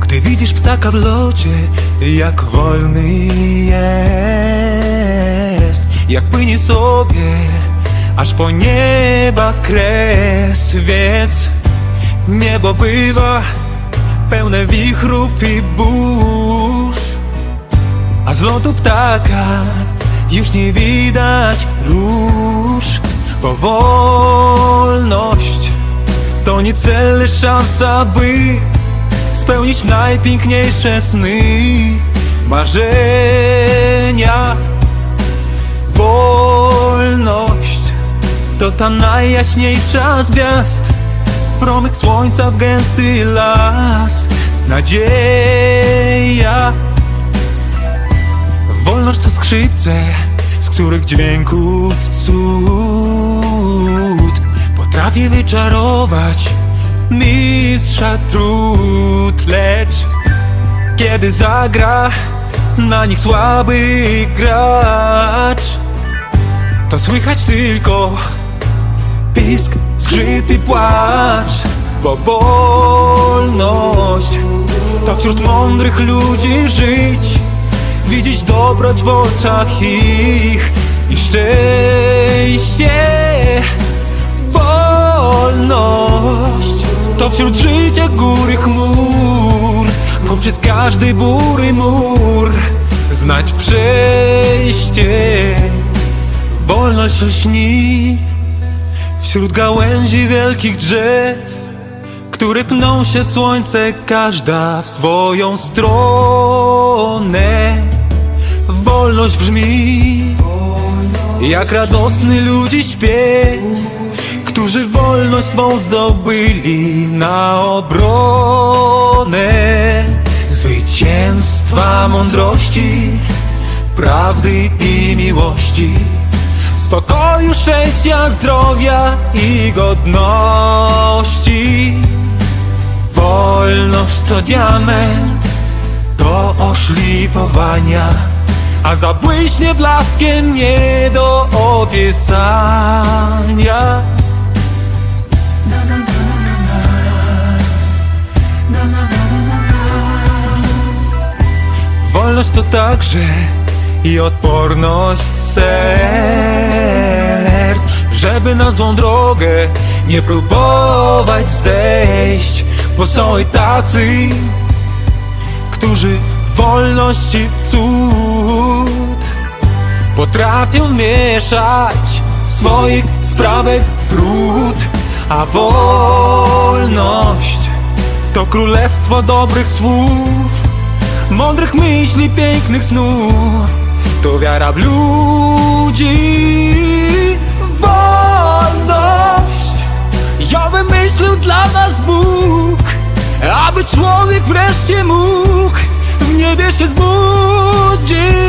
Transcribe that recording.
Gdy widzisz ptaka w locie, jak wolny jest, jak płynie sobie, aż po nieba kres, więc niebo bywa pełne wichrów i a z lotu ptaka już nie widać róż. Powolność to nie cel, szansa, by spełnić najpiękniejsze sny, marzenia. Wolność to ta najjaśniejsza z gwiazd, promyk słońca w gęsty las, nadzieja. Wolność to skrzypce, z których dźwięków cud potrafi wyczarować. Mistrza trud, lecz kiedy zagra na nich słaby gracz, to słychać tylko pisk, zgrzyt i płacz, bo wolność to wśród mądrych ludzi żyć, widzieć dobroć w oczach ich i szczęście. Wolność to wśród życia góry chmur, poprzez każdy bury mur znać przejście. Wolność lśni wśród gałęzi wielkich drzew, które pną się słońce, każda w swoją stronę. Wolność brzmi. Jak radosny ludzi śpiew, którzy wolność swą zdobyli na obronę. Zwycięstwa mądrości, prawdy i miłości, spokoju, szczęścia, zdrowia i godności. Wolność to diament do oszlifowania, a zabłyśnie blaskiem nie do obiesania. Wolność to także i odporność serc, żeby na złą drogę nie próbować zejść, bo są i tacy, którzy wolności cud. Potrafią mieszać swoich sprawek brud, a wolność to królestwo dobrych słów, mądrych myśli, pięknych snów, to wiara w ludzi. Wolność, ja wymyślił dla nas Bóg, aby człowiek wreszcie mógł nie wiesz, się zbudzi